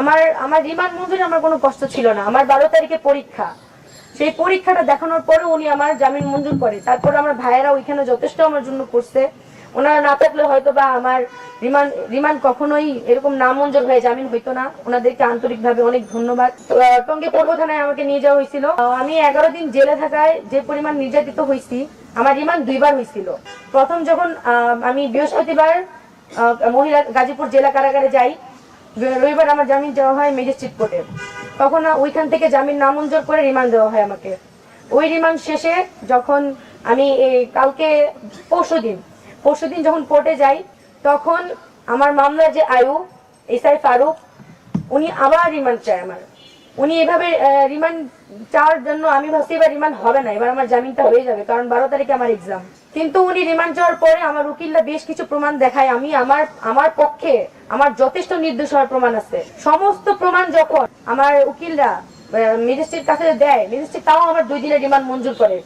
আমার আমার রিমান্ড মঞ্জুরি আমার কোনো কষ্ট ছিল না। আমার বারো তারিখে পরীক্ষা। সেই পরীক্ষাটা দেখানোর পরে উনি আমার জামিন মঞ্জুর করে। তারপর আমার ভাইয়েরা ওইখানে যথেষ্ট আমার জন্য করছে। ওনারা না থাকলে হয়তো বা আমার রিমান্ড রিমান্ড কখনোই এরকম না মঞ্জুর হয়ে জামিন হইতো না। ওনাদেরকে আন্তরিকভাবে অনেক ধন্যবাদ। আহ, পূর্ব থানায় আমাকে নিয়ে যাওয়া হয়েছিল। আমি এগারো দিন জেলে থাকায় যে পরিমাণ নির্যাতিত হয়েছি আমার রিমান্ড দুইবার হয়েছিল। প্রথম যখন আমি বৃহস্পতিবার মহিলা গাজীপুর জেলা কারাগারে যাই রবিবার আমার জামিন দেওয়া হয় ম্যাজিস্ট্রেট কোর্টে। তখন ওইখান থেকে জামিন নামঞ্জুর করে রিমান্ড দেওয়া হয় আমাকে। ওই রিমান্ড শেষে যখন আমি এই কালকে পরশু দিন পরশু দিন যখন কোর্টে যাই, তখন আমার মামলার যে আয়ু এসআই ফারুক, উনি আবার রিমান্ড চায় আমার। উনি এভাবে রিমান্ড চাওয়ার জন্য আমি ভাবছি এবার রিমান্ড হবে না, এবার আমার জামিনটা হয়ে যাবে, কারণ বারো তারিখে আমার এক্সাম কিন্তু উনি রিমান্ড চাওয়ার পরে আমার উকিলরা বেশ কিছু প্রমাণ দেখায়, আমি আমার আমার পক্ষে আমার যথেষ্ট নির্দোষ হওয়ার প্রমাণ আছে। সমস্ত প্রমাণ যখন আমার উকিলরা ম্যাজিস্ট্রেট কাছে দেয় ম্যাজিস্ট্রেট তাও আমার দুই দিনের রিমান্ড মঞ্জুর করে।